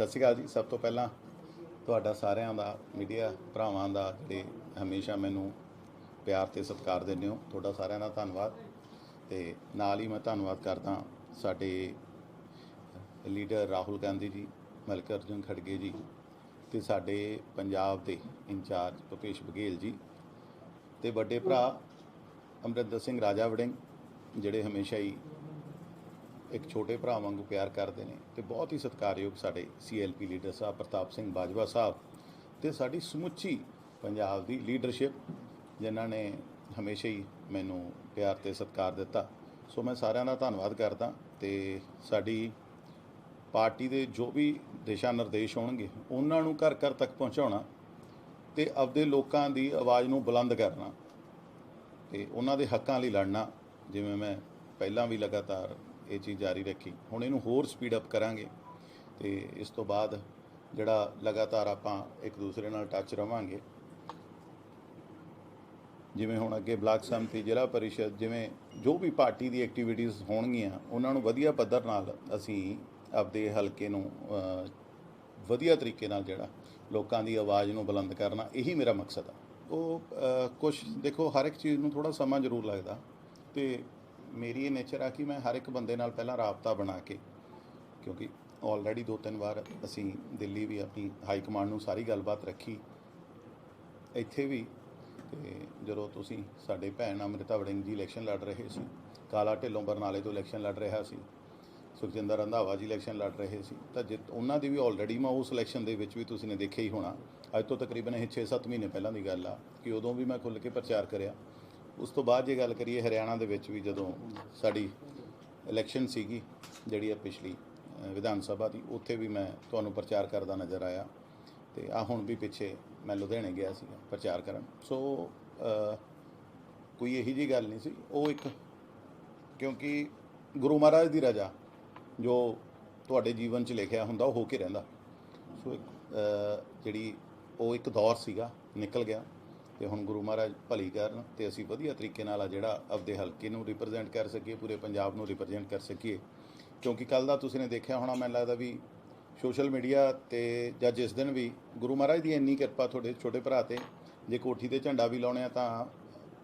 ਸਤਿ ਸ਼੍ਰੀ ਅਕਾਲ ਜੀ। ਸਭ ਤੋਂ ਪਹਿਲਾਂ ਤੁਹਾਡਾ ਸਾਰਿਆਂ ਦਾ, ਮੀਡੀਆ ਭਰਾਵਾਂ ਦਾ ਜਿਹੜੇ ਹਮੇਸ਼ਾ ਮੈਨੂੰ ਪਿਆਰ ਤੇ ਸਤਿਕਾਰ ਦਿੰਦੇ ਹੋ। ਤੁਹਾਡਾ ਸਾਰਿਆਂ ਦਾ ਧੰਨਵਾਦ ਤੇ ਨਾਲ ਹੀ ਮੈਂ ਧੰਨਵਾਦ ਕਰਦਾ ਸਾਡੇ ਲੀਡਰ ਰਾਹੁਲ ਗਾਂਧੀ ਜੀ ਮਲਕਰਜਨ ਖੜਗੇ ਜੀ ਤੇ ਸਾਡੇ ਪੰਜਾਬ ਦੇ ਇੰਚਾਰਜ ਭੁਪੇਸ਼ ਬਘੇਲ ਜੀ ਤੇ ਵੱਡੇ ਭਰਾ ਅਮਰਿੰਦਰ ਸਿੰਘ ਰਾਜਾ ਵੜਿੰਗ, ਜਿਹੜੇ ਹਮੇਸ਼ਾ ਹੀ ਇੱਕ ਛੋਟੇ ਭਰਾ ਵਾਂਗੂ ਪਿਆਰ ਕਰਦੇ ਨੇ ਤੇ ਬਹੁਤ ਹੀ ਸਤਿਕਾਰਯੋਗ ਸਾਡੇ ਸੀਐਲਪੀ ਲੀਡਰ ਸਾਹਿਬ, ਪ੍ਰਤਾਪ ਸਿੰਘ ਬਾਜਵਾ ਸਾਹਿਬ ਤੇ ਸਾਡੀ ਸਮੁੱਚੀ ਪੰਜਾਬ ਦੀ ਲੀਡਰਸ਼ਿਪ ਜਿਨ੍ਹਾਂ ਨੇ ਹਮੇਸ਼ਾ ਹੀ ਮੈਨੂੰ ਪਿਆਰ ਤੇ ਸਤਿਕਾਰ ਦਿੱਤਾ। ਸੋ ਮੈਂ ਸਾਰਿਆਂ ਦਾ ਧੰਨਵਾਦ ਕਰਦਾ ਤੇ ਸਾਡੀ ਪਾਰਟੀ ਦੇ ਜੋ ਵੀ ਦਿਸ਼ਾ ਨਿਰਦੇਸ਼ ਹੋਣਗੇ, ਉਹਨਾਂ ਨੂੰ ਘਰ ਘਰ ਤੱਕ ਪਹੁੰਚਾਉਣਾ ਤੇ ਆਪਦੇ ਲੋਕਾਂ ਦੀ ਆਵਾਜ਼ ਨੂੰ ਬੁਲੰਦ ਕਰਨਾ ਤੇ ਉਹਨਾਂ ਦੇ ਹੱਕਾਂ ਲਈ ਲੜਨਾ, ਜਿਵੇਂ ਮੈਂ ਪਹਿਲਾਂ ਵੀ ਲਗਾਤਾਰ ਇਹ ਚੀਜ਼ ਜਾਰੀ ਰੱਖੀ। ਹੁਣ ਇਹਨੂੰ ਹੋਰ ਸਪੀਡ ਅਪ ਕਰਾਂਗੇ ਤੇ ਇਸ ਤੋਂ ਬਾਅਦ ਜਿਹੜਾ ਲਗਾਤਾਰ ਆਪਾਂ ਇੱਕ ਦੂਸਰੇ ਨਾਲ ਟੱਚ ਰਵਾਂਗੇ। ਜਿਵੇਂ ਹੁਣ ਅੱਗੇ ਬਲਾਕ ਸੰਮਤੀ, ਜ਼ਿਲ੍ਹਾ ਪਰਿਸ਼ਦ, ਜਿਵੇਂ ਜੋ ਵੀ ਪਾਰਟੀ ਦੀ ਐਕਟੀਵਿਟੀਜ਼ ਹੋਣਗੀਆਂ, ਉਹਨਾਂ ਨੂੰ ਵਧੀਆ ਪੱਧਰ ਨਾਲ ਅਸੀਂ ਆਪਦੇ ਹਲਕੇ ਨੂੰ ਵਧੀਆ ਤਰੀਕੇ ਨਾਲ ਜਿਹੜਾ ਲੋਕਾਂ ਦੀ ਆਵਾਜ਼ ਨੂੰ ਬੁਲੰਦ ਕਰਨਾ, ਇਹੀ ਮੇਰਾ ਮਕਸਦ ਆ। ਉਹ ਕੁਝ ਦੇਖੋ, ਹਰ ਇੱਕ ਚੀਜ਼ ਨੂੰ ਥੋੜਾ ਸਮਾਂ ਜ਼ਰੂਰ ਲੱਗਦਾ ਤੇ ਮੇਰੀ ਇਹ ਨੇਚਰ ਆ ਕਿ ਮੈਂ ਹਰ ਇੱਕ ਬੰਦੇ ਨਾਲ ਪਹਿਲਾਂ ਰਾਬਤਾ ਬਣਾ ਕੇ, ਕਿਉਂਕਿ ਆਲਰੇਡੀ ਦੋ ਤਿੰਨ ਵਾਰ ਅਸੀਂ ਦਿੱਲੀ ਵੀ ਆਪਣੀ ਹਾਈ ਕਮਾਂਡ ਨੂੰ ਸਾਰੀ ਗੱਲਬਾਤ ਰੱਖੀ। ਇੱਥੇ ਵੀ ਤੇ ਜਦੋਂ ਤੁਸੀਂ ਸਾਡੇ ਭੈਣ ਅੰਮ੍ਰਿਤਾ ਵੜਿੰਗ ਜੀ ਇਲੈਕਸ਼ਨ ਲੜ ਰਹੇ ਸੀ, ਕਾਲਾ ਢਿੱਲੋਂ ਬਰਨਾਲੇ ਤੋਂ ਇਲੈਕਸ਼ਨ ਲੜ ਰਿਹਾ ਸੀ, ਸੁਖਜਿੰਦਰ ਰੰਧਾਵਾ ਜੀ ਇਲੈਕਸ਼ਨ ਲੜ ਰਹੇ ਸੀ, ਤਾਂ ਜਿੱਤ ਉਹਨਾਂ ਦੀ ਵੀ ਆਲਰੇਡੀ ਮੈਂ ਉਸ ਇਲੈਕਸ਼ਨ ਦੇ ਵਿੱਚ ਵੀ ਤੁਸੀਂ ਨੇ ਦੇਖਿਆ ਹੀ ਹੋਣਾ। ਅੱਜ ਤੋਂ ਤਕਰੀਬਨ ਇਹ 6-7 ਮਹੀਨੇ ਪਹਿਲਾਂ ਦੀ ਗੱਲ ਆ ਕਿ ਉਦੋਂ ਵੀ ਮੈਂ ਖੁੱਲ੍ਹ ਕੇ ਪ੍ਰਚਾਰ ਕਰਿਆ। ਉਸ ਤੋਂ ਬਾਅਦ ਜੇ ਗੱਲ ਕਰੀਏ ਹਰਿਆਣਾ ਦੇ ਵਿੱਚ ਵੀ ਜਦੋਂ ਸਾਡੀ ਇਲੈਕਸ਼ਨ ਸੀਗੀ, ਜਿਹੜੀ ਆ ਪਿਛਲੀ ਵਿਧਾਨ ਸਭਾ ਦੀ, ਉੱਥੇ ਵੀ ਮੈਂ ਤੁਹਾਨੂੰ ਪ੍ਰਚਾਰ ਕਰਦਾ ਨਜ਼ਰ ਆਇਆ ਤੇ ਆ ਹੁਣ ਵੀ ਪਿੱਛੇ ਮੈਂ ਲੁਧਿਆਣੇ ਗਿਆ ਸੀਗਾ ਪ੍ਰਚਾਰ ਕਰਨ। ਸੋ ਕੋਈ ਇਹੀ ਜੀ ਗੱਲ ਨਹੀਂ ਸੀ। ਉਹ ਇੱਕ, ਕਿਉਂਕਿ ਗੁਰੂ ਮਹਾਰਾਜ ਦੀ ਰਜਾ ਜੋ ਤੁਹਾਡੇ ਜੀਵਨ 'ਚ ਲਿਖਿਆ ਹੁੰਦਾ, ਉਹ ਹੋ ਕੇ ਰਹਿੰਦਾ। ਸੋ ਇੱਕ ਜਿਹੜੀ ਉਹ ਇੱਕ ਦੌਰ ਸੀਗਾ, ਨਿਕਲ ਗਿਆ। ਤੇ ਹੁਣ ਗੁਰੂ ਮਹਾਰਾਜ ਭਲੀ ਕਰਨ ਤੇ ਅਸੀਂ ਵਧੀਆ ਤਰੀਕੇ ਨਾਲ ਆ ਜਿਹੜਾ ਆਪਦੇ ਹਲਕੇ ਨੂੰ ਰਿਪਰੈਜ਼ੈਂਟ ਕਰ ਸਕੀਏ, ਪੂਰੇ ਪੰਜਾਬ ਨੂੰ ਰਿਪਰੈਜ਼ੈਂਟ ਕਰ ਸਕੀਏ। ਕਿਉਂਕਿ ਕੱਲ ਦਾ ਤੁਸੀਂ ਨੇ ਦੇਖਿਆ ਹੋਣਾ, ਮੈਨੂੰ ਲੱਗਦਾ ਵੀ ਸੋਸ਼ਲ ਮੀਡੀਆ ਤੇ ਜਾਂ ਜਿਸ ਦਿਨ ਵੀ ਗੁਰੂ ਮਹਾਰਾਜ ਦੀ ਇੰਨੀ ਕਿਰਪਾ ਤੁਹਾਡੇ ਛੋਟੇ ਭਰਾ ਤੇ, ਜੇ ਕੋਠੀ ਤੇ ਝੰਡਾ ਵੀ ਲਾਉਣੇ ਆ ਤਾਂ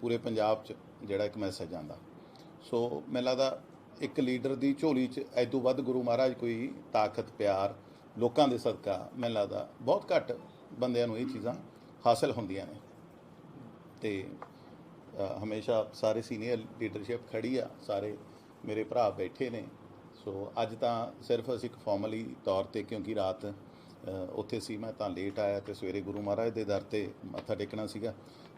ਪੂਰੇ ਪੰਜਾਬ 'ਚ ਜਿਹੜਾ ਇੱਕ ਮੈਸੇਜ ਆਂਦਾ ਸੋ ਮੈਨੂੰ ਲੱਗਦਾ ਇੱਕ ਲੀਡਰ ਦੀ ਝੋਲੀ 'ਚ ਐਦੋਂ ਵੱਧ ਗੁਰੂ ਮਹਾਰਾਜ ਕੋਈ ਤਾਕਤ, ਪਿਆਰ, ਲੋਕਾਂ ਦੇ ਸਦਕਾ, ਮੈਨੂੰ ਲੱਗਦਾ ਬਹੁਤ ਘੱਟ ਬੰਦਿਆਂ ਨੂੰ ਇਹ ਚੀਜ਼ਾਂ ਹਾਸਲ ਹੁੰਦੀਆਂ ਨੇ। ਤੇ ਹਮੇਸ਼ਾ ਸਾਰੇ ਸੀਨੀਅਰ ਲੀਡਰਸ਼ਿਪ ਖੜੀ ਆ ਸਾਰੇ ਮੇਰੇ ਭਰਾ ਬੈਠੇ ਨੇ। ਸੋ ਅੱਜ ਤਾਂ ਸਿਰਫ ਅਸੀਂ ਇੱਕ ਫਾਰਮਲੀ ਤੌਰ ਤੇ ਕਿਉਂਕਿ ਰਾਤ ਉੱਥੇ ਸੀ ਮੈਂ ਤਾਂ ਲੇਟ ਆਇਆ ਤੇ ਸਵੇਰੇ ਗੁਰੂ ਮਹਾਰਾਜ ਦੇ ਦਰ ਤੇ ਮੱਥਾ ਟੇਕਣਾ ਸੀਗਾ।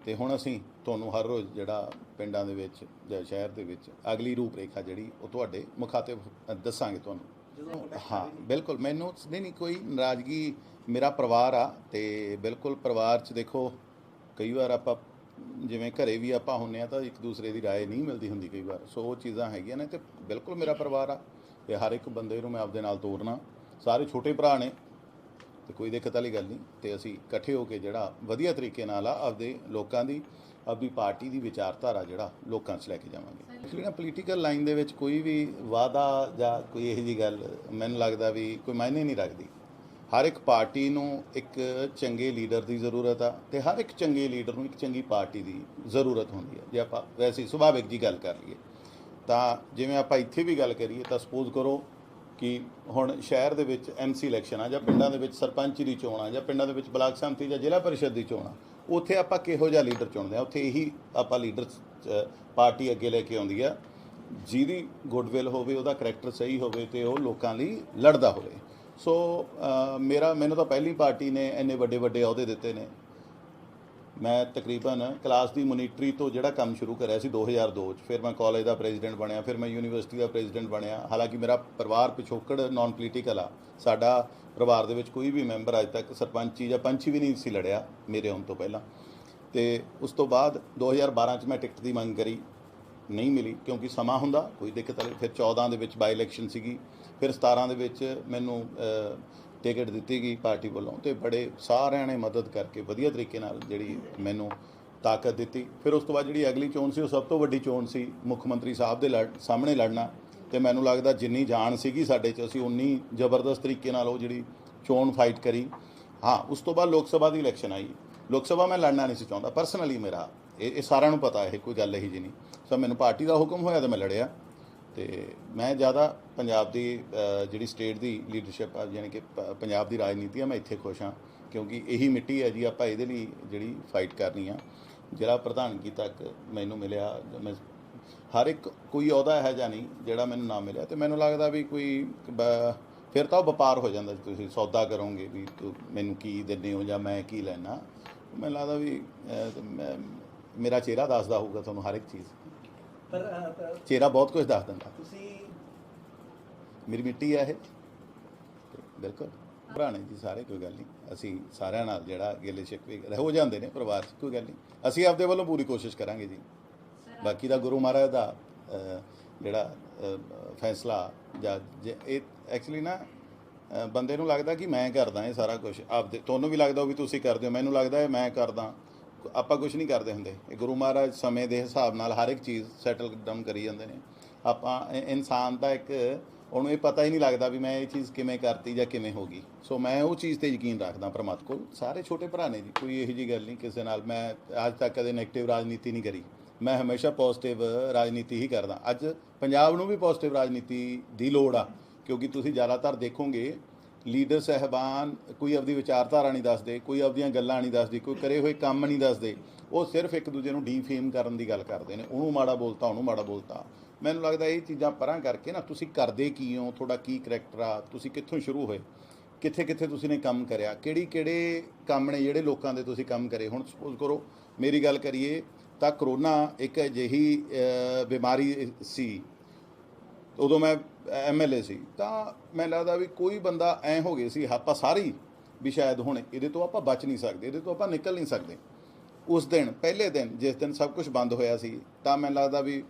ਤੇ ਹੁਣ ਅਸੀਂ ਤੁਹਾਨੂੰ ਹਰ ਰੋਜ਼ ਜਿਹੜਾ ਪਿੰਡਾਂ ਦੇ ਵਿੱਚ ਜਾਂ ਸ਼ਹਿਰ ਦੇ ਵਿੱਚ ਅਗਲੀ ਰੂਪਰੇਖਾ ਜਿਹੜੀ ਉਹ ਤੁਹਾਡੇ ਮੁਖਾਤਿਬ ਅ, ਦੱਸਾਂਗੇ ਤੁਹਾਨੂੰ। ਹਾਂ ਬਿਲਕੁਲ ਮੈਨੂੰ ਨਹੀਂ ਨਹੀਂ ਕੋਈ ਨਾਰਾਜ਼ਗੀ ਮੇਰਾ ਪਰਿਵਾਰ ਆ ਤੇ ਬਿਲਕੁਲ ਪਰਿਵਾਰ 'ਚ ਦੇਖੋ ਕਈ ਵਾਰ ਆਪਾਂ ਜਿਵੇਂ ਘਰੇ ਵੀ ਆਪਾਂ ਹੁੰਨੇ ਆ ਤਾਂ ਇੱਕ ਦੂਸਰੇ ਦੀ رائے ਨਹੀਂ ਮਿਲਦੀ ਹੁੰਦੀ ਕਈ ਵਾਰ ਸੋ ਉਹ ਚੀਜ਼ਾਂ ਹੈਗੀਆਂ ਨੇ ਤੇ ਬਿਲਕੁਲ ਮੇਰਾ ਪਰਿਵਾਰ ਆ ਤੇ ਹਰ ਇੱਕ ਬੰਦੇ ਨੂੰ ਮੈਂ ਆਪਦੇ ਨਾਲ ਤੋਰਨਾ ਸਾਰੇ ਛੋਟੇ ਭਰਾ ਨੇ ਤੇ ਕੋਈ ਦਿੱਕਤ ਵਾਲੀ ਗੱਲ ਨਹੀਂ ਤੇ ਅਸੀਂ ਇਕੱਠੇ ਹੋ ਕੇ ਜਿਹੜਾ ਵਧੀਆ ਤਰੀਕੇ ਨਾਲ ਆ ਆਪਦੇ ਲੋਕਾਂ ਦੀ ਆਪਦੀ ਪਾਰਟੀ ਦੀ ਵਿਚਾਰਧਾਰਾ ਜਿਹੜਾ ਲੋਕਾਂ 'ਚ ਲੈ ਕੇ ਜਾਵਾਂਗੇ ਐਕਚੁਅਲੀ ਨਾ ਪੋਲੀਟੀਕਲ ਲਾਈਨ ਦੇ ਵਿੱਚ ਕੋਈ ਵੀ ਵਾਅਦਾ ਜਾਂ ਕੋਈ ਇਹੋ ਜੀ ਗੱਲ ਮੈਨੂੰ ਲੱਗਦਾ ਵੀ ਕੋਈ ਮਾਇਨੇ ਨਹੀਂ ਰੱਖਦੀ ਹਰ ਇੱਕ ਪਾਰਟੀ ਨੂੰ ਇੱਕ ਚੰਗੇ ਲੀਡਰ ਦੀ ਜ਼ਰੂਰਤ ਆ ਤੇ ਹਰ ਇੱਕ ਚੰਗੇ ਲੀਡਰ ਨੂੰ ਇੱਕ ਚੰਗੀ ਪਾਰਟੀ ਦੀ ਜ਼ਰੂਰਤ ਹੁੰਦੀ ਹੈ ਜੇ ਆਪਾਂ ਵੈਸੇ ਸੁਭਾਵਿਕ ਜੀ ਗੱਲ ਕਰ ਲਈਏ, ਤਾਂ ਜਿਵੇਂ ਆਪਾਂ ਇੱਥੇ ਵੀ ਗੱਲ ਕਰੀਏ, ਤਾਂ ਸਪੋਜ਼ ਕਰੋ ਕਿ ਹੁਣ ਸ਼ਹਿਰ ਦੇ ਵਿੱਚ ਐਮਸੀ ਇਲੈਕਸ਼ਨ ਆ ਜਾਂ ਪਿੰਡਾਂ ਦੇ ਵਿੱਚ ਸਰਪੰਚ ਦੀ ਚੋਣ ਆ ਜਾਂ ਪਿੰਡਾਂ ਦੇ ਵਿੱਚ ਬਲਾਕ ਸੰਮਤੀ ਜਾਂ ਜ਼ਿਲ੍ਹਾ ਪਰਿਸ਼ਦ ਦੀ ਚੋਣ ਆ, ਉੱਥੇ ਆਪਾਂ ਕਿਹੋ ਜਿਹਾ ਲੀਡਰ ਚੁਣਦੇ ਆ? ਉੱਥੇ ਇਹੀ ਆਪਾਂ ਲੀਡਰ ਪਾਰਟੀ ਅੱਗੇ ਲੈ ਕੇ ਆਉਂਦੀ ਆ। ਜਿਹਦੀ ਗੁੱਡਵਿਲ ਹੋਵੇ, ਉਹਦਾ ਕਰੈਕਟਰ ਸਹੀ ਹੋਵੇ ਤੇ ਉਹ ਲੋਕਾਂ ਲਈ ਲੜਦਾ ਹੋਵੇ। ਸੋ ਮੇਰਾ, ਮੈਨੂੰ ਤਾਂ ਪਹਿਲੀ ਪਾਰਟੀ ਨੇ ਇੰਨੇ ਵੱਡੇ ਵੱਡੇ ਅਹੁਦੇ ਦਿੱਤੇ ਨੇ। ਮੈਂ ਤਕਰੀਬਨ ਕਲਾਸ ਦੀ ਮੋਨੀਟਰੀ ਤੋਂ ਜਿਹੜਾ ਕੰਮ ਸ਼ੁਰੂ ਕਰਿਆ ਸੀ 2002 ਚ, ਫਿਰ ਮੈਂ ਕਾਲਜ ਦਾ ਪ੍ਰੈਜ਼ੀਡੈਂਟ ਬਣਿਆ, ਫਿਰ ਮੈਂ ਯੂਨੀਵਰਸਿਟੀ ਦਾ ਪ੍ਰੈਜ਼ੀਡੈਂਟ ਬਣਿਆ। ਹਾਲਾਂਕਿ ਮੇਰਾ ਪਰਿਵਾਰ ਪਿਛੋਕੜ ਨਾਨ ਪੋਲੀਟੀਕਲ ਆ। ਸਾਡਾ ਪਰਿਵਾਰ ਦੇ ਵਿੱਚ ਕੋਈ ਵੀ ਮੈਂਬਰ ਅੱਜ ਤੱਕ ਸਰਪੰਚੀ ਜਾਂ ਪੰਚੀ ਵੀ ਨਹੀਂ ਸੀ ਲੜਿਆ ਮੇਰੇ ਆਉਣ ਤੋਂ ਪਹਿਲਾਂ। ਤੇ ਉਸ ਤੋਂ ਬਾਅਦ 2012 ਚ ਮੈਂ ਟਿਕਟ ਦੀ ਮੰਗ ਕਰੀ। ਨਹੀਂ ਮਿਲੀ, ਕਿਉਂਕਿ ਸਮਾਂ ਹੁੰਦਾ। ਕੋਈ ਦਿੱਕਤ ਨਹੀਂ ਫਿਰ 14 ਦੇ ਵਿੱਚ ਬਾਈ ਇਲੈਕਸ਼ਨ ਸੀਗੀ। ਫਿਰ 17 ਦੇ ਵਿੱਚ ਮੈਨੂੰ ਟਿਕਟ ਦਿੱਤੀ ਗਈ ਪਾਰਟੀ ਵੱਲੋਂ ਤੇ ਬੜੇ ਸਾਰਿਆਂ ਨੇ ਮਦਦ ਕਰਕੇ ਵਧੀਆ ਤਰੀਕੇ ਨਾਲ ਜਿਹੜੀ ਮੈਨੂੰ ਤਾਕਤ ਦਿੱਤੀ। ਫਿਰ ਉਸ ਤੋਂ ਬਾਅਦ ਜਿਹੜੀ ਅਗਲੀ ਚੋਣ ਸੀ, ਉਹ ਸਭ ਤੋਂ ਵੱਡੀ ਚੋਣ ਸੀ ਮੁੱਖ ਮੰਤਰੀ ਸਾਹਿਬ ਦੇ ਲੜ, ਸਾਹਮਣੇ ਲੜਨਾ। ਤੇ ਮੈਨੂੰ ਲੱਗਦਾ ਜਿੰਨੀ ਜਾਣ ਸੀਗੀ ਸਾਡੇ 'ਚ, ਅਸੀਂ ਉਨੀ ਜ਼ਬਰਦਸਤ ਤਰੀਕੇ ਨਾਲ ਉਹ ਜਿਹੜੀ ਚੋਣ ਫਾਈਟ ਕਰੀ। ਹਾਂ, ਉਸ ਤੋਂ ਬਾਅਦ ਲੋਕ ਸਭਾ ਦੀ ਇਲੈਕਸ਼ਨ ਆਈ। ਲੋਕ ਸਭਾ ਮੈਂ ਲੜਨਾ ਨਹੀਂ ਸੀ ਚਾਹੁੰਦਾ ਪਰਸਨਲੀ ਮੇਰਾ। ਇਹ ਇਹ ਸਾਰਿਆਂ ਨੂੰ ਪਤਾ, ਇਹ ਕੋਈ ਗੱਲ ਇਹੀ ਜੀ ਨਹੀਂ। ਸੋ ਮੈਨੂੰ ਪਾਰਟੀ ਦਾ ਹੁਕਮ ਹੋਇਆ ਤੇ ਮੈਂ ਲੜਿਆ ਤੇ ਮੈਂ ਜ਼ਿਆਦਾ ਪੰਜਾਬ ਦੀ ਜਿਹੜੀ ਸਟੇਟ ਦੀ ਲੀਡਰਸ਼ਿਪ ਆ, ਯਾਨੀ ਕਿ ਪ- ਪੰਜਾਬ ਦੀ ਰਾਜਨੀਤੀ ਆ, ਮੈਂ ਇੱਥੇ ਖੁਸ਼ ਹਾਂ ਕਿਉਂਕਿ ਇਹੀ ਮਿੱਟੀ ਹੈ ਜੀ, ਆਪਾਂ ਇਹਦੇ ਲਈ ਜਿਹੜੀ ਫਾਈਟ ਕਰਨੀ ਆ। ਜਿਹੜਾ ਪ੍ਰਧਾਨਗੀ ਤੱਕ ਮੈਨੂੰ ਮਿਲਿਆ, ਮੈਂ ਹਰ ਇੱਕ ਕੋਈ ਅਹੁਦਾ ਹੈ ਜਾਂ ਨਹੀਂ ਜਿਹੜਾ ਮੈਨੂੰ ਨਾ ਮਿਲਿਆ ਤੇ ਮੈਨੂੰ ਲੱਗਦਾ ਵੀ ਕੋਈ ਫਿਰ ਤਾਂ ਉਹ ਵਪਾਰ ਹੋ ਜਾਂਦਾ ਤੁਸੀਂ ਸੌਦਾ ਕਰੋਗੇ ਵੀ ਤੂੰ ਮੈਨੂੰ ਕੀ ਦਿੰਦੇ ਹੋ ਜਾਂ ਮੈਂ ਕੀ ਲੈਣਾ ਮੈਨੂੰ ਲੱਗਦਾ ਵੀ ਮੈਂ- ਮੇਰਾ ਚਿਹਰਾ ਦੱਸਦਾ ਹੋਊਗਾ ਤੁਹਾਨੂੰ ਹਰ ਇੱਕ ਚੀਜ਼। ਪਰ ਅਹ, ਚਿਹਰਾ ਬਹੁਤ ਕੁਝ ਦੱਸ ਦਿੰਦਾ। ਤੁਸੀਂ ਮੇਰੀ ਮਿੱਟੀ ਆ ਇਹ। ਤੇ ਬਿਲਕੁਲ। ਭਰਾਣੇ ਜੀ ਸਾਰੇ ਕੋਈ ਗੱਲ ਨਹੀਂ। ਅਸੀਂ ਸਾਰਿਆਂ ਨਾਲ ਜਿਹੜਾ ਗਿਲੇ ਸ਼ਿਕਵੇ ਹੋ ਜਾਂਦੇ ਨੇ ਪਰਿਵਾਰ 'ਚ ਕੋਈ ਗੱਲ ਨਹੀਂ। ਅਸੀਂ ਆਪਦੇ ਵੱਲੋਂ ਪੂਰੀ ਕੋਸ਼ਿਸ਼ ਕਰਾਂਗੇ ਜੀ। ਬਾਕੀ ਦਾ ਗੁਰੂ ਮਹਾਰਾਜ ਦਾ ਜਿਹੜਾ ਫੈਸਲਾ ਜਾਂ ਜੇ ਇਹ ਐਕਚੁਅਲੀ ਨਾ ਬੰਦੇ ਨੂੰ ਲੱਗਦਾ ਕਿ ਮੈਂ ਕਰਦਾ ਇਹ ਸਾਰਾ ਕੁਝ ਆਪਦੇ ਤੁਹਾਨੂੰ ਵੀ ਲੱਗਦਾ ਵੀ ਤੁਸੀਂ ਕਰਦੇ ਹੋ ਮੈਨੂੰ ਲੱਗਦਾ ਹੈ ਮੈਂ ਕਰਦਾ। ਆਪਾਂ ਕੁਝ ਨਹੀਂ ਕਰਦੇ ਹੁੰਦੇ। ਇਹ ਗੁਰੂ ਮਹਾਰਾਜ ਸਮੇਂ ਦੇ ਹਿਸਾਬ ਨਾਲ ਹਰ ਇੱਕ ਚੀਜ਼ ਸੈਟਲ ਡਾਊਨ ਕਰੀ ਜਾਂਦੇ ਨੇ। ਆਪਾਂ ਇਨਸਾਨ ਦਾ ਇੱਕ ਉਹਨੂੰ ਇਹ ਪਤਾ ਹੀ ਨਹੀਂ ਲੱਗਦਾ ਵੀ ਮੈਂ ਇਹ ਚੀਜ਼ ਕਿਵੇਂ ਕਰਤੀ ਜਾਂ ਕਿਵੇਂ ਹੋ ਗਈ। ਸੋ ਮੈਂ ਉਹ ਚੀਜ਼ ਤੇ ਯਕੀਨ ਰੱਖਦਾ ਪ੍ਰਮਾਤਮਾ ਕੋਲ। ਸਾਰੇ ਛੋਟੇ ਭਰਾ ਨੇ ਜੀ, ਕੋਈ ਇਹੋ ਜੀ ਗੱਲ ਨਹੀਂ ਕਿਸੇ ਨਾਲ। ਮੈਂ ਅੱਜ ਤੱਕ ਕਦੇ 네ਗੇਟਿਵ ਰਾਜਨੀਤੀ ਨਹੀਂ ਕਰੀ। ਮੈਂ ਹਮੇਸ਼ਾ ਪੋਜ਼ਿਟਿਵ ਰਾਜਨੀਤੀ ਹੀ ਕਰਦਾ। ਅੱਜ ਪੰਜਾਬ ਨੂੰ ਵੀ ਪੋਜ਼ਿਟਿਵ ਰਾਜਨੀਤੀ ਦੀ ਲੋੜ ਆ, ਕਿਉਂਕਿ ਤੁਸੀਂ ਜ਼ਿਆਦਾਤਰ ਦੇਖੋਗੇ ਲੀਡਰ ਸਹਿਬਾਨ ਕੋਈ ਆਪਦੀ ਵਿਚਾਰਧਾਰਾ ਨਹੀਂ ਦੱਸਦੇ, ਕੋਈ ਆਪਦੀਆਂ ਗੱਲਾਂ ਨਹੀਂ ਦੱਸਦੀ, ਕੋਈ ਕਰੇ ਹੋਏ ਕੰਮ ਨਹੀਂ ਦੱਸਦੇ, ਉਹ ਸਿਰਫ ਇੱਕ ਦੂਜੇ ਨੂੰ ਡੀਫੇਮ ਕਰਨ ਦੀ ਗੱਲ ਕਰਦੇ ਨੇ। ਉਹਨੂੰ ਮਾੜਾ ਬੋਲਤਾ, ਉਹਨੂੰ ਮਾੜਾ ਬੋਲਤਾ। ਮੈਨੂੰ ਲੱਗਦਾ ਇਹ ਚੀਜ਼ਾਂ ਪਰਾਂ ਕਰਕੇ ਨਾ ਤੁਸੀਂ ਕਰਦੇ ਕੀ ਹੋ, ਤੁਹਾਡਾ ਕੀ ਕਰੈਕਟਰ ਆ, ਤੁਸੀਂ ਕਿੱਥੋਂ ਸ਼ੁਰੂ ਹੋਏ, ਕਿੱਥੇ ਕਿੱਥੇ ਤੁਸੀਂ ਨੇ ਕੰਮ ਕਰਿਆ, ਕਿਹੜੀ ਕਿਹੜੇ ਕੰਮ ਨੇ, ਜਿਹੜੇ ਲੋਕਾਂ ਦੇ ਤੁਸੀਂ ਕੰਮ ਕਰੇ। ਹੁਣ ਸਪੋਜ਼ ਕਰੋ, ਮੇਰੀ ਗੱਲ ਕਰੀਏ ਤਾਂ ਕਰੋਨਾ ਇੱਕ ਅਜਿਹੀ ਬਿਮਾਰੀ ਸੀ ਉਦੋਂ ਮੈਂ ਐਮਐਲਏ ਸੀ, ਤਾਂ ਮੈਨੂੰ ਲੱਗਦਾ ਵੀ ਕੋਈ ਬੰਦਾ ਐ ਹੋ ਗਏ ਸੀ, ਆਪਾਂ ਸਾਰੇ ਹੀ ਵੀ ਸ਼ਾਇਦ ਹੁਣ ਇਹਦੇ ਤੋਂ ਆਪਾਂ ਬਚ ਨਹੀਂ ਸਕਦੇ, ਇਹਦੇ ਤੋਂ ਆਪਾਂ ਨਿਕਲ ਨਹੀਂ ਸਕਦੇ। ਉਸ ਦਿਨ, ਪਹਿਲੇ ਦਿਨ, ਜਿਸ ਦਿਨ ਸਭ ਕੁਝ ਬੰਦ ਹੋਇਆ ਸੀ, ਤਾਂ ਮੈਨੂੰ ਲੱਗਦਾ ਵੀ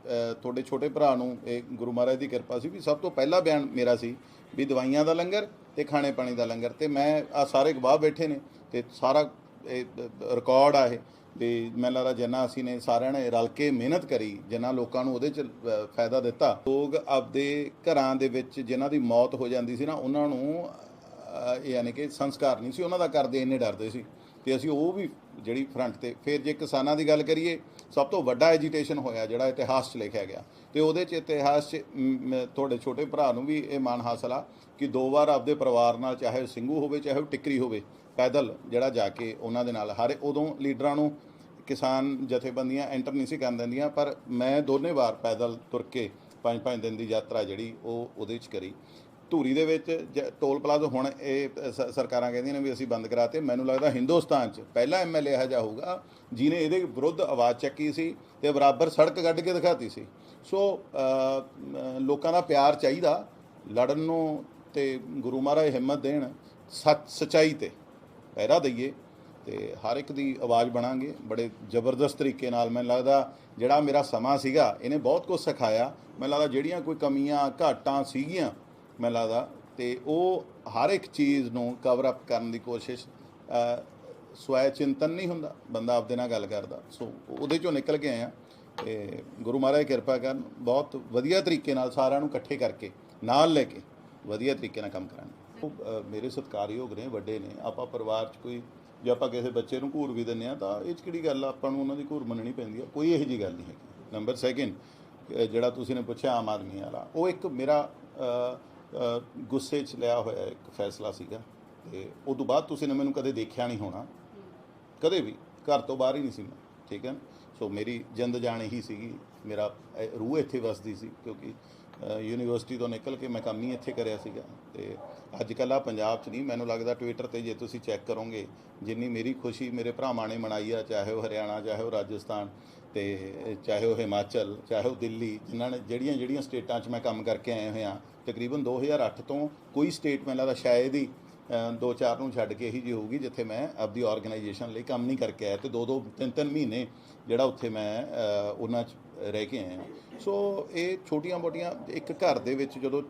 ਤੁਹਾਡੇ ਛੋਟੇ ਭਰਾ ਨੂੰ, ਇਹ ਗੁਰੂ ਮਹਾਰਾਜ ਦੀ ਕਿਰਪਾ ਸੀ ਵੀ ਸਭ ਤੋਂ ਪਹਿਲਾ ਬਿਆਨ ਮੇਰਾ ਸੀ ਵੀ ਦਵਾਈਆਂ ਦਾ ਲੰਗਰ ਤੇ ਖਾਣੇ ਪਾਣੀ ਦਾ ਲੰਗਰ ਤੇ ਮੈਂ ਆ ਸਾਰੇ ਗਵਾਹ ਬੈਠੇ ਨੇ ਤੇ ਸਾਰਾ ਇਹ ਰਿਕਾਰਡ ਆ ਇਹ। ਵੀ ਮੈਨੂੰ ਲੱਗਦਾ ਜਿੰਨਾ ਅਸੀਂ ਨੇ ਸਾਰਿਆਂ ਨੇ ਰਲ ਕੇ ਮਿਹਨਤ ਕਰੀ ਜਿੰਨਾ ਲੋਕਾਂ ਨੂੰ ਉਹਦੇ ਚ ਫਾਇਦਾ ਦਿੱਤਾ। ਲੋਕ ਆਪਦੇ ਘਰਾਂ ਦੇ ਵਿੱਚ ਜਿਨ੍ਹਾਂ ਦੀ ਮੌਤ ਹੋ ਜਾਂਦੀ ਸੀ ਨਾ ਉਹਨਾਂ ਨੂੰ ਅ, ਯਾਨੀ ਕਿ ਸੰਸਕਾਰ ਨਹੀਂ ਸੀ ਉਹਨਾਂ ਦਾ ਕਰਦੇ ਇੰਨੇ ਡਰਦੇ ਸੀ। ਤੇ ਅਸੀਂ ਉਹ ਵੀ ਜਿਹੜੀ ਫਰੰਟ ਤੇ ਫਿਰ ਜੇ ਕਿਸਾਨਾਂ ਦੀ ਗੱਲ ਕਰੀਏ ਸਭ ਤੋਂ ਵੱਡਾ ਐਜੀਟੇਸ਼ਨ ਹੋਇਆ ਜਿਹੜਾ ਇਤਿਹਾਸ 'ਚ ਲਿਖਿਆ ਗਿਆ। ਤੇ ਉਹਦੇ 'ਚ ਇਤਿਹਾਸ 'ਚ ਮ, ਮ, ਤੁਹਾਡੇ ਛੋਟੇ ਭਰਾ ਨੂੰ ਵੀ ਇਹ ਮਾਣ ਹਾਸਲ ਆ ਕਿ ਦੋ ਵਾਰ ਆਪਦੇ ਪਰਿਵਾਰ ਨਾਲ ਚਾਹੇ ਉਹ ਸਿੰਘੂ ਹੋਵੇ ਚਾਹੇ ਉਹ ਟਿੱਕਰੀ ਹੋਵੇ ਪੈਦਲ ਜਿਹੜਾ ਜਾ ਕੇ ਉਹਨਾਂ ਦੇ ਨਾਲ, ਹਰ ਉਦੋਂ ਲੀਡਰਾਂ ਨੂੰ ਕਿਸਾਨ ਜਥੇਬੰਦੀਆਂ ਐਂਟਰ ਨਹੀਂ ਸੀ ਕਰਨ ਦਿੰਦੀਆਂ, ਪਰ ਮੈਂ ਦੋਨੇ ਵਾਰ ਪੈਦਲ ਤੁਰ ਕੇ ਪੰਜ ਪੰਜ ਦਿਨ ਦੀ ਯਾਤਰਾ ਜਿਹੜੀ ਉਹ ਉਹਦੇ 'ਚ ਕਰੀ। ਧੂਰੀ ਦੇ ਵਿੱਚ ਜ- ਟੋਲ ਪਲਾਜ਼ਾ ਹੁਣ ਇਹ ਸਰਕਾਰਾਂ ਕਹਿੰਦੀਆਂ ਨੇ ਵੀ ਅਸੀਂ ਬੰਦ ਕਰਾਤੇ। ਮੈਨੂੰ ਲੱਗਦਾ ਹਿੰਦੁਸਤਾਨ 'ਚ ਪਹਿਲਾ ਐਮਐਲਏ ਇਹੋ ਜਿਹਾ ਹੋਊਗਾ, ਜਿਹਨੇ ਇਹਦੇ ਵਿਰੁੱਧ ਆਵਾਜ਼ ਚੱਕੀ ਸੀ ਤੇ ਬਰਾਬਰ ਸੜਕ ਕੱਢ ਕੇ ਦਿਖਾਤੀ ਸੀ। ਸੋ ਲੋਕਾਂ ਦਾ ਪਿਆਰ ਚਾਹੀਦਾ, ਲੜਨ ਨੂੰ ਤੇ ਗੁਰੂ ਮਹਾਰਾਜ ਹਿੰਮਤ ਦੇਣ ਸੱਚ ਸਚਾਈ ਤੇ। ਪਹਿਰਾ ਦਈਏ ਤੇ ਹਰ ਇੱਕ ਦੀ ਆਵਾਜ਼ ਬਣਾਂਗੇ। ਬੜੇ ਜ਼ਬਰਦਸਤ ਤਰੀਕੇ ਨਾਲ ਮੈਨੂੰ ਲੱਗਦਾ ਜਿਹੜਾ ਮੇਰਾ ਸਮਾਂ ਸੀਗਾ, ਇਹਨੇ ਬਹੁਤ ਕੁਝ ਸਿਖਾਇਆ। ਮੈਨੂੰ ਲੱਗਦਾ ਜਿਹੜੀਆਂ ਕੋਈ ਕਮੀਆਂ, ਘਾਟਾਂ ਸੀਗੀਆਂ, ਮੈਨੂੰ ਲੱਗਦਾ ਤੇ ਉਹ ਹਰ ਇੱਕ ਚੀਜ਼ ਨੂੰ ਕਵਰ ਅਪ ਕਰਨ ਦੀ ਕੋਸ਼ਿਸ਼ ਸਵੈ ਚਿੰਤਨ ਨਹੀਂ ਹੁੰਦਾ, ਬੰਦਾ ਆਪਦੇ ਨਾਲ ਗੱਲ ਕਰਦਾ। ਸੋ ਉਹਦੇ ਚੋਂ ਨਿਕਲ ਕੇ ਆਇਆ ਆ ਤੇ ਗੁਰੂ ਮਹਾਰਾਜ ਕਿਰਪਾ ਕਰਨ, ਬਹੁਤ ਵਧੀਆ ਤਰੀਕੇ ਨਾਲ ਸਾਰਿਆਂ ਨੂੰ ਇਕੱਠੇ ਕਰਕੇ, ਨਾਲ ਲੈ ਕੇ ਵਧੀਆ ਤਰੀਕੇ ਨਾਲ ਕੰਮ ਕਰਾਂਗੇ। ਉਹ ਮੇਰੇ ਸਤਿਕਾਰਯੋਗ ਨੇ, ਵੱਡੇ ਨੇ। ਆਪਾਂ ਪਰਿਵਾਰ 'ਚ ਕੋਈ, ਜੇ ਆਪਾਂ ਕਿਸੇ ਬੱਚੇ ਨੂੰ ਘੂਰ ਵੀ ਦਿੰਨੇ ਆ ਤਾਂ ਇਹ 'ਚ ਕਿਹੜੀ ਗੱਲ ਆ? ਆਪਾਂ ਨੂੰ ਉਹਨਾਂ ਦੀ ਘੂਰ ਮੰਨਣੀ ਪੈਂਦੀ ਆ। ਕੋਈ ਇਹੋ ਜੀ ਗੱਲ ਨਹੀਂ ਹੈਗੀ। ਨੰਬਰ ਸੈਕਿੰਡ ਜਿਹੜਾ ਤੁਸੀਂ ਨੇ ਪੁੱਛਿਆ ਆਮ ਆਦਮੀ ਵਾਲਾ, ਉਹ ਇੱਕ ਮੇਰਾ ਗੁੱਸੇ 'ਚ ਲਿਆ ਹੋਇਆ ਇੱਕ ਫੈਸਲਾ ਸੀਗਾ। ਤੇ ਉਸ ਤੋਂ ਬਾਅਦ ਤੁਸੀਂ ਨੇ ਮੈਨੂੰ ਕਦੇ ਦੇਖਿਆ ਨਹੀਂ ਹੋਣਾ। ਕਦੇ ਵੀ। ਘਰ ਤੋਂ ਬਾਹਰ ਹੀ ਨਹੀਂ ਸੀ ਮੈਂ। ਠੀਕ ਹੈ ਸੋ ਮੇਰੀ ਜਿੰਦ ਜਾਣ ਇਹੀ ਸੀਗੀ। ਮੇਰਾ ਰੂਹ ਇੱਥੇ ਵਸਦੀ ਸੀ, ਕਿਉਂਕਿ ਯੂਨੀਵਰਸਿਟੀ ਤੋਂ ਨਿਕਲ ਕੇ ਮੈਂ ਕੰਮ ਹੀ ਇੱਥੇ ਕਰਿਆ ਸੀਗਾ। ਤੇ ਅੱਜ ਕੱਲ੍ਹ ਆ ਪੰਜਾਬ 'ਚ ਨਹੀਂ, ਮੈਨੂੰ ਲੱਗਦਾ ਟਵਿੱਟਰ ਤੇ ਜੇ ਤੁਸੀਂ ਚੈੱਕ ਕਰੋਗੇ, ਜਿੰਨੀ ਮੇਰੀ ਖੁਸ਼ੀ ਮੇਰੇ ਭਰਾਵਾਂ ਨੇ ਮਨਾਈ ਆ, ਚਾਹੇ ਉਹ ਹਰਿਆਣਾ, ਚਾਹੇ ਉਹ ਰਾਜਸਥਾਨ ਤੇ ਚਾਹੇ ਉਹ ਹਿਮਾਚਲ, ਚਾਹੇ ਉਹ ਦਿੱਲੀ, ਜਿਨ੍ਹਾਂ ਨੇ ਜਿਹੜੀਆਂ ਜਿਹੜੀਆਂ ਸਟੇਟਾਂ 'ਚ ਮੈਂ ਕੰਮ ਕਰਕੇ ਆਏ ਹੋਏ ਆ, ਤਕਰੀਬਨ 2008 ਤੋਂ ਕੋਈ ਸਟੇਟ ਮੈਨੂੰ ਲੱਗਦਾ ਸ਼ਾਇਦ ਹੀ ਦੋ ਚਾਰ ਨੂੰ ਛੱਡ ਕੇ ਇਹੀ ਜੀ ਹੋਊਗੀ, ਜਿੱਥੇ ਮੈਂ ਆਪਦੀ ਆਰਗੇਨਾਈਜੇਸ਼ਨ ਲਈ ਕੰਮ ਨਹੀਂ ਕਰਕੇ ਆਇਆ। ਤੇ ਦੋ ਦੋ ਤਿੰਨ ਤਿੰਨ ਮਹੀਨੇ ਜਿਹੜਾ ਉੱਥੇ ਮੈਂ ਉਹਨਾਂ 'ਚ ਰਹਿ ਕੇ ਆਏ ਹਾਂ ਸੋ ਇਹ ਛੋਟੀਆਂ ਮੋਟੀਆਂ ਇੱਕ ਘਰ ਦੇ ਵਿੱਚ ਜਦੋਂ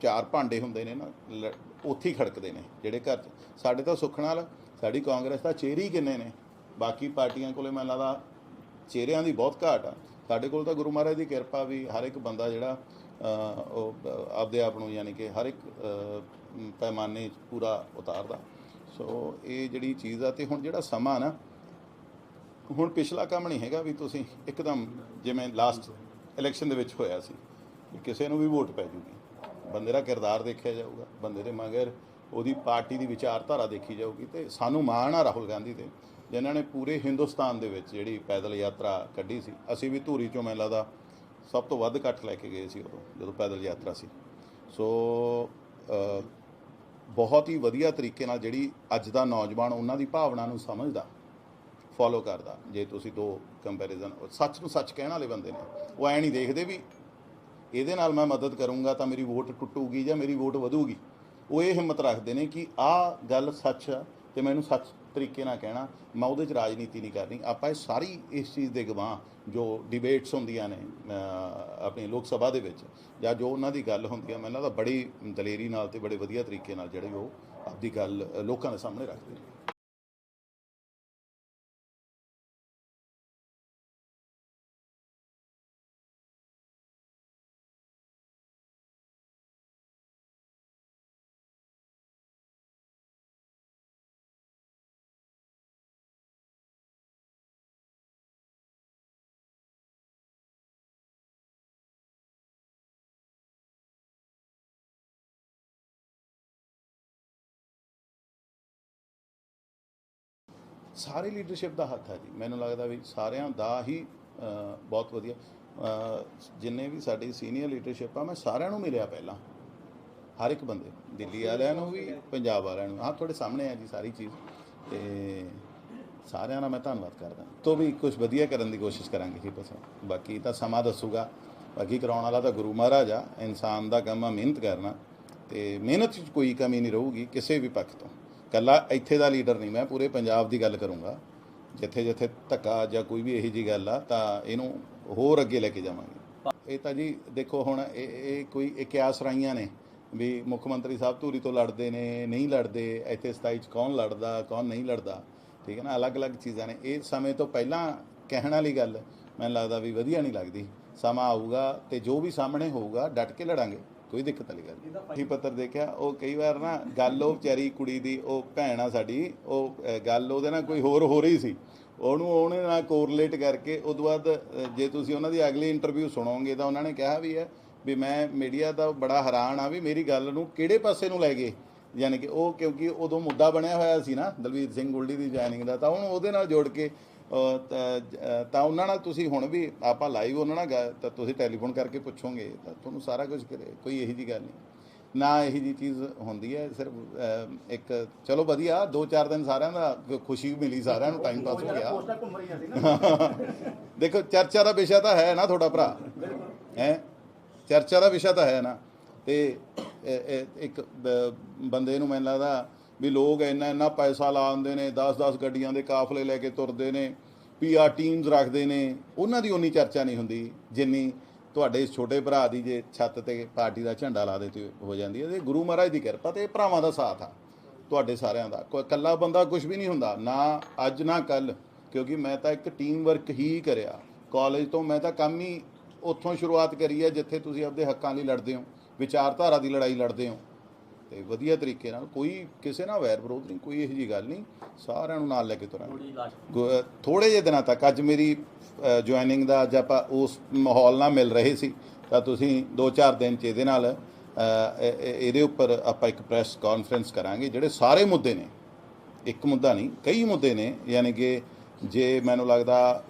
ਚਾਰ ਭਾਂਡੇ ਹੁੰਦੇ ਨੇ ਨਾ, ਲ- ਉੱਥੇ ਹੀ ਖੜਕਦੇ ਨੇ ਜਿਹੜੇ ਘਰ 'ਚ। ਸਾਡੇ ਤਾਂ ਸੁੱਖ ਨਾਲ, ਸਾਡੀ ਕਾਂਗਰਸ ਦਾ ਚਿਹਰੇ ਹੀ ਕਿੰਨੇ ਨੇ। ਬਾਕੀ ਪਾਰਟੀਆਂ ਕੋਲੇ ਮੈਨੂੰ ਲੱਗਦਾ ਚਿਹਰਿਆਂ ਦੀ ਬਹੁਤ ਘਾਟ ਆ। ਸਾਡੇ ਕੋਲ ਤਾਂ ਗੁਰੂ ਮਹਾਰਾਜ ਦੀ ਕਿਰਪਾ ਵੀ ਹਰ ਇੱਕ ਬੰਦਾ ਜਿਹੜਾ ਉਹ ਆਪਦੇ ਆਪ ਨੂੰ ਯਾਨੀ ਕਿ ਹਰ ਇੱਕ ਪੈਮਾਨੇ 'ਚ ਪੂਰਾ ਉਤਾਰਦਾ। ਸੋ ਇਹ ਜਿਹੜੀ ਚੀਜ਼ ਆ ਤੇ ਹੁਣ ਜਿਹੜਾ ਸਮਾਂ ਨਾ ਹੁਣ ਪਿਛਲਾ ਕੰਮ ਨਹੀਂ ਹੈਗਾ ਵੀ ਤੁਸੀਂ ਇੱਕਦਮ ਜਿਵੇਂ ਲਾਸਟ ਇਲੈਕਸ਼ਨ ਦੇ ਵਿੱਚ ਹੋਇਆ ਸੀ ਕਿਸੇ ਨੂੰ ਵੀ ਵੋਟ ਪੈ ਜੂਗੀ। ਬੰਦੇ ਦਾ ਕਿਰਦਾਰ ਦੇਖਿਆ ਜਾਊਗਾ, ਬੰਦੇ ਦੇ ਮਗਰ ਉਹਦੀ ਪਾਰਟੀ ਦੀ ਵਿਚਾਰਧਾਰਾ ਦੇਖੀ ਜਾਊਗੀ ਤੇ ਸਾਨੂੰ ਮਾਣ ਆ ਰਾਹੁਲ ਗਾਂਧੀ ਤੇ, ਜਿਨ੍ਹਾਂ ਨੇ ਪੂਰੇ ਹਿੰਦੁਸਤਾਨ ਦੇ ਵਿੱਚ ਜਿਹੜੀ ਪੈਦਲ ਯਾਤਰਾ ਕੱਢੀ ਸੀ। ਅਸੀਂ ਵੀ ਧੂਰੀ ਚੋਂ ਮੈਨੂੰ ਲੱਗਦਾ ਸਭ ਤੋਂ ਵੱਧ ਇਕੱਠ ਲੈ ਕੇ ਗਏ ਸੀ ਉਦੋਂ, ਜਦੋਂ ਪੈਦਲ ਯਾਤਰਾ ਸੀ। ਸੋ ਬਹੁਤ ਹੀ ਵਧੀਆ ਤਰੀਕੇ ਨਾਲ ਜਿਹੜੀ ਅੱਜ ਦਾ ਨੌਜਵਾਨ ਉਹਨਾਂ ਦੀ ਭਾਵਨਾ ਨੂੰ ਸਮਝਦਾ ਫੋਲੋ ਕਰਦਾ, ਜੇ ਤੁਸੀਂ ਦੋ ਕੰਪੈਰੀਜ਼ਨ ਸੱਚ ਨੂੰ ਸੱਚ ਕਹਿਣ ਵਾਲੇ ਬੰਦੇ ਨੇ। ਉਹ ਐ ਨਹੀਂ ਦੇਖਦੇ ਵੀ ਇਹਦੇ ਨਾਲ ਮੈਂ ਮਦਦ ਕਰੂੰਗਾ ਤਾਂ ਮੇਰੀ ਵੋਟ ਟੁੱਟੂਗੀ ਜਾਂ ਮੇਰੀ ਵੋਟ ਵਧੂਗੀ। ਉਹ ਇਹ ਹਿੰਮਤ ਰੱਖਦੇ ਨੇ ਕਿ ਆਹ ਗੱਲ ਸੱਚ ਆ ਤੇ ਮੈਨੂੰ ਸੱਚ ਤਰੀਕੇ ਨਾਲ ਕਹਿਣਾ, ਮੈਂ ਉਹਦੇ 'ਚ ਰਾਜਨੀਤੀ ਨਹੀਂ ਕਰਨੀ। ਆਪਾਂ ਇਹ ਸਾਰੀ ਇਸ ਚੀਜ਼ ਦੇ ਗਵਾਹ, ਜੋ ਡਿਬੇਟਸ ਹੁੰਦੀਆਂ ਨੇ ਆਪਣੀ ਲੋਕ ਸਭਾ ਦੇ ਵਿੱਚ, ਜਾਂ ਜੋ ਉਹਨਾਂ ਦੀ ਗੱਲ ਹੁੰਦੀ ਆ ਮੈਨੂੰ ਲੱਗਦਾ ਬੜੀ ਦਲੇਰੀ ਨਾਲ ਤੇ ਬੜੇ ਵਧੀਆ ਤਰੀਕੇ ਨਾਲ ਜਿਹੜੇ ਉਹ ਆਪਦੀ ਗੱਲ ਲੋਕਾਂ ਦੇ ਸਾਹਮਣੇ ਰੱਖਦੇ ਨੇ। ਸਾਰੇ ਲੀਡਰਸ਼ਿਪ ਦਾ ਹੱਥ ਹੈ ਜੀ। ਮੈਨੂੰ ਲੱਗਦਾ ਵੀ ਸਾਰਿਆਂ ਦਾ ਹੀ ਬਹੁਤ ਵਧੀਆ। ਜਿੰਨੇ ਵੀ ਸਾਡੀ ਸੀਨੀਅਰ ਲੀਡਰਸ਼ਿਪ ਆ ਮੈਂ ਸਾਰਿਆਂ ਨੂੰ ਮਿਲਿਆ ਪਹਿਲਾਂ। ਹਰ ਇੱਕ ਬੰਦੇ ਦਿੱਲੀ ਵਾਲਿਆਂ ਨੂੰ ਵੀ ਪੰਜਾਬ ਵਾਲਿਆਂ ਨੂੰ ਆਹ ਤੁਹਾਡੇ ਸਾਹਮਣੇ ਆ ਜੀ ਸਾਰੀ ਚੀਜ਼। ਤੇ ਸਾਰਿਆਂ ਦਾ ਮੈਂ ਧੰਨਵਾਦ ਕਰਦਾ। ਤੋਂ ਵੀ ਕੁਝ ਵਧੀਆ ਕਰਨ ਦੀ ਕੋਸ਼ਿਸ਼ ਕਰਾਂਗੇ ਜੀ ਬਸ। ਬਾਕੀ ਤਾਂ ਸਮਾਂ ਦੱਸੂਗਾ। ਬਾਕੀ ਕਰਾਉਣ ਵਾਲਾ ਤਾਂ ਗੁਰੂ ਮਹਾਰਾਜ ਆ। ਇਨਸਾਨ ਦਾ ਕੰਮ ਆ ਮਿਹਨਤ ਕਰਨਾ। ਤੇ ਮਿਹਨਤ 'ਚ ਕੋਈ ਕਮੀ ਨਹੀਂ ਰਹੂਗੀ ਕਿਸੇ ਵੀ ਪੱਖ ਤੋਂ। ਕੱਲਾ ਇੱਥੇ ਦਾ ਲੀਡਰ ਨਹੀਂ, ਮੈਂ ਪੂਰੇ ਪੰਜਾਬ ਦੀ ਗੱਲ ਕਰੂੰਗਾ। ਜਿੱਥੇ ਜਿੱਥੇ ਧੱਕਾ ਜਾਂ ਕੋਈ ਵੀ ਇਹੋ ਜੀ ਗੱਲ ਆ, ਤਾਂ ਇਹਨੂੰ ਹੋਰ ਅੱਗੇ ਲੈ ਕੇ ਜਾਵਾਂਗੇ। ਇਹ ਤਾਂ ਜੀ ਦੇਖੋ ਹੁਣ ਇਹ ਇਹ ਕੋਈ ਇਕਿਆਸ ਰਾਈਆਂ ਨੇ ਵੀ ਮੁੱਖ ਮੰਤਰੀ ਸਾਹਿਬ ਧੂਰੀ ਤੋਂ ਲੜਦੇ ਨੇ, ਨਹੀਂ ਲੜਦੇ, ਇੱਥੇ 27 ਚ ਕੌਣ ਲੜਦਾ, ਕੌਣ ਨਹੀਂ ਲੜਦਾ, ਠੀਕ ਹੈ ਨਾ? ਅਲੱਗ-ਅਲੱਗ ਚੀਜ਼ਾਂ ਨੇ। ਇਹ ਸਮੇਂ ਤੋਂ ਪਹਿਲਾਂ ਕਹਿਣ ਵਾਲੀ ਗੱਲ ਮੈਨੂੰ ਲੱਗਦਾ ਵੀ ਵਧੀਆ ਨਹੀਂ ਲੱਗਦੀ। ਸਮਾਂ ਆਊਗਾ ਤੇ ਜੋ ਵੀ ਸਾਹਮਣੇ ਹੋਊਗਾ, ਡਟ ਕੇ ਲੜਾਂਗੇ। ਕੋਈ ਦਿੱਕਤ ਵਾਲੀ ਗੱਲ ਨਹੀਂ। ਹੀ ਪੱਤਰ ਦੇਖਿਆ, ਉਹ ਕਈ ਵਾਰ ਨਾ ਗੱਲ ਉਹ ਵਿਚਾਰੀ ਕੁੜੀ ਦੀ, ਉਹ ਭੈਣ ਆ ਸਾਡੀ, ਉਹ ਗੱਲ ਉਹਦੇ ਨਾਲ ਕੋਈ ਹੋਰ ਹੋ ਰਹੀ ਸੀ। ਉਹਨੂੰ ਉਹਨੇ ਨਾਲ ਕੋਰਲੇਟ ਕਰਕੇ ਉਦੋਂ ਬਾਅਦ ਜੇ ਤੁਸੀਂ ਉਹਨਾਂ ਦੀ ਅਗਲੀ ਇੰਟਰਵਿਊ ਸੁਣੋਗੇ ਤਾਂ ਉਹਨਾਂ ਨੇ ਕਿਹਾ ਵੀ ਹੈ ਵੀ ਮੈਂ ਮੀਡੀਆ ਦਾ ਬੜਾ ਹੈਰਾਨ ਆ ਵੀ ਮੇਰੀ ਗੱਲ ਨੂੰ ਕਿਹੜੇ ਪਾਸੇ ਨੂੰ ਲੈ ਗਏ? ਯਾਨੀ ਕਿ ਉਹ ਕਿਉਂਕਿ ਉਦੋਂ ਮੁੱਦਾ ਬਣਿਆ ਹੋਇਆ ਸੀ ਨਾ ਦਲਵੀਰ ਸਿੰਘ ਗੁਲਡੀ ਦੀ ਜੁਆਇਨਿੰਗ ਦਾ, ਤਾਂ ਉਹਨੂੰ ਉਹਦੇ ਨਾਲ ਜੋੜ ਕੇ ਤਾਂ ਉਹਨਾਂ ਨਾਲ ਤੁਸੀਂ ਹੁਣ ਵੀ ਆਪਾਂ ਲਾਈਵ ਉਹਨਾਂ ਨਾਲ ਗਾ- ਤਾਂ ਤੁਸੀਂ ਟੈਲੀਫੋਨ ਕਰਕੇ ਪੁੱਛੋਗੇ ਤਾਂ ਤੁਹਾਨੂੰ ਸਾਰਾ ਕੁਝ ਕਰੇ ਕੋਈ ਇਹੀ ਜੀ ਗੱਲ ਨਹੀਂ। ਨਾ ਇਹੀ ਜੀ ਚੀਜ਼ ਹੁੰਦੀ ਹੈ ਸਿਰਫ ਇੱਕ ਚਲੋ ਵਧੀਆ ਦੋ ਚਾਰ ਦਿਨ ਸਾਰਿਆਂ ਦਾ ਖੁਸ਼ੀ ਮਿਲੀ ਸਾਰਿਆਂ ਨੂੰ ਟਾਈਮ ਪਾਸ ਹੋ ਗਿਆ। ਪੋਸਟਾਂ ਘੁੰਮ ਰਹੀਆਂ ਸੀ ਨਾ। ਦੇਖੋ ਚਰਚਾ ਦਾ ਵਿਸ਼ਾ ਤਾਂ ਹੈ ਨਾ ਤੁਹਾਡਾ ਭਰਾ। ਹੈ? ਚਰਚਾ ਦਾ ਵਿਸ਼ਾ ਤਾਂ ਹੈ ਨਾ। ਤੇ ਇਹ- ਇਹ ਇੱਕ ਬ- ਬੰਦੇ ਨੂੰ ਮੈਨੂੰ ਲੱਗਦਾ ਵੀ ਲੋਕ ਇੰਨਾ ਇੰਨਾ ਪੈਸਾ ਲਾਉਂਦੇ ਨੇ 10-10 ਗੱਡੀਆਂ ਦੇ ਕਾਫਲੇ ਲੈ ਕੇ ਤੁਰਦੇ ਨੇ। ਪੀਆਰ ਟੀਮਸ ਰੱਖਦੇ ਨੇ, ਉਹਨਾਂ ਦੀ ਉਨੀ ਚਰਚਾ ਨਹੀਂ ਹੁੰਦੀ ਜਿੰਨੀ ਤੁਹਾਡੇ ਛੋਟੇ ਭਰਾ ਦੀ ਜੇ ਛੱਤ ਤੇ ਪਾਰਟੀ ਦਾ ਝੰਡਾ ਲਾ ਦੇ ਤੇ ਹੋ ਜਾਂਦੀ ਹੈ। ਤੇ ਗੁਰੂ ਮਹਾਰਾਜ ਦੀ ਕਿਰਪਾ ਤੇ ਇਹ ਭਰਾਵਾਂ ਦਾ ਸਾਥ ਆ, ਤੁਹਾਡੇ ਸਾਰਿਆਂ ਦਾ। ਕੋਈ ਇਕੱਲਾ ਬੰਦਾ ਕੁਝ ਵੀ ਨਹੀਂ ਹੁੰਦਾ, ਨਾ ਅੱਜ, ਨਾ ਕੱਲ ਕਿਉਂਕਿ ਮੈਂ ਤਾਂ ਇੱਕ ਟੀਮ ਵਰਕ ਹੀ ਕਰਿਆ। ਕਾਲਜ ਤੋਂ ਮੈਂ ਤਾਂ ਕੰਮ ਹੀ ਉੱਥੋਂ ਸ਼ੁਰੂਆਤ ਕਰੀ ਹੈ, ਜਿੱਥੇ ਤੁਸੀਂ ਆਪਦੇ ਹੱਕਾਂ ਲਈ ਲੜਦੇ ਹੋ, ਵਿਚਾਰਧਾਰਾ ਦੀ ਲੜਾਈ ਲੜਦੇ ਹੋ। ਤੇ ਵਧੀਆ ਤਰੀਕੇ ਨਾਲ ਕੋਈ ਕਿਸੇ ਨਾਲ ਵੈਰ ਵਿਰੋਧ ਨਹੀਂ ਕੋਈ ਇਹੋ ਜੀ ਗੱਲ ਨਹੀਂ ਸਾਰਿਆਂ ਨੂੰ ਨਾਲ ਲੈ ਕੇ ਤੁਰਾਂਗੇ। ਥੋੜੇ ਜਿਹੇ ਦਿਨਾਂ ਤੱਕ ਅੱਜ ਮੇਰੀ ਜੁਆਇਨਿੰਗ ਦਾ ਅੱਜ ਆਪਾਂ ਉਸ ਮਾਹੌਲ ਨਾਲ ਮਿਲ ਰਹੇ ਸੀ ਤਾਂ ਤੁਸੀਂ 2-4 ਦਿਨ ਚ ਇਹਦੇ ਨਾਲ ਇਹਦੇ ਉੱਪਰ ਆਪਾਂ ਇੱਕ ਪ੍ਰੈਸ ਕਾਨਫਰੰਸ ਕਰਾਂਗੇ ਜਿਹੜੇ ਸਾਰੇ ਮੁੱਦੇ ਨੇ। ਇੱਕ ਮੁੱਦਾ ਨਹੀਂ ਕਈ ਮੁੱਦੇ ਨੇ ਯਾਨੀ ਕਿ ਜੇ ਮੈਨੂੰ ਲੱਗਦਾ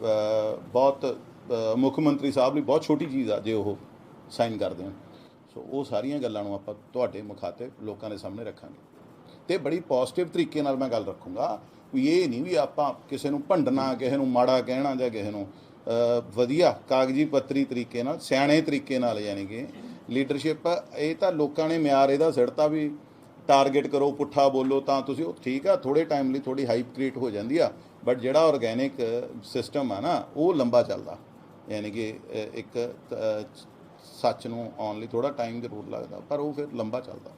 ਬਹੁਤ ਮੁੱਖ ਮੰਤਰੀ ਸਾਹਿਬ ਲਈ ਬਹੁਤ ਛੋਟੀ ਚੀਜ਼ ਆ ਜੇ ਉਹ ਸਾਈਨ ਕਰਦੇ ਹਨ ਸੋ ਉਹ ਸਾਰੀਆਂ ਗੱਲਾਂ ਨੂੰ ਆਪਾਂ ਤੁਹਾਡੇ ਮੁਖਾਤੇ ਲੋਕਾਂ ਦੇ ਸਾਹਮਣੇ ਰੱਖਾਂਗੇ। ਤੇ ਬੜੀ ਪੋਜ਼ਿਟਿਵ ਤਰੀਕੇ ਨਾਲ ਮੈਂ ਗੱਲ ਰੱਖੂੰਗਾ ਵੀ ਇਹ ਨਹੀਂ ਵੀ ਆਪਾਂ ਕਿਸੇ ਨੂੰ ਭੰਡਣਾ, ਕਿਸੇ ਨੂੰ ਮਾੜਾ ਕਹਿਣਾ ਜਾਂ ਕਿਸੇ ਨੂੰ ਵਧੀਆ ਕਾਗਜ਼ੀ ਪੱਤਰੀ ਤਰੀਕੇ ਨਾਲ, ਸਿਆਣੇ ਤਰੀਕੇ ਨਾਲ ਯਾਨੀ ਕਿ ਲੀਡਰਸ਼ਿਪ ਇਹ ਤਾਂ ਲੋਕਾਂ ਨੇ ਮਿਆਰ ਇਹਦਾ ਸਿੜਤਾ ਵੀ ਟਾਰਗੇਟ ਕਰੋ, ਪੁੱਠਾ ਬੋਲੋ ਤਾਂ ਤੁਸੀਂ ਉਹ ਠੀਕ ਆ ਥੋੜੇ ਟਾਈਮ ਲਈ ਥੋੜੀ ਹਾਈਪ ਕ੍ਰੀਏਟ ਹੋ ਜਾਂਦੀ ਆ ਬਟ ਜਿਹੜਾ ਆਰਗੇਨਿਕ ਸਿਸਟਮ ਆ ਨਾ, ਉਹ ਲੰਬਾ ਚੱਲਦਾ। ਯਾਨੀ ਕਿ ਇੱਕ ਸੱਚ ਨੂੰ ਆਉਣ ਲਈ ਥੋੜਾ ਟਾਈਮ ਜ਼ਰੂਰ ਲੱਗਦਾ ਪਰ ਉਹ ਫਿਰ ਲੰਬਾ ਚੱਲਦਾ।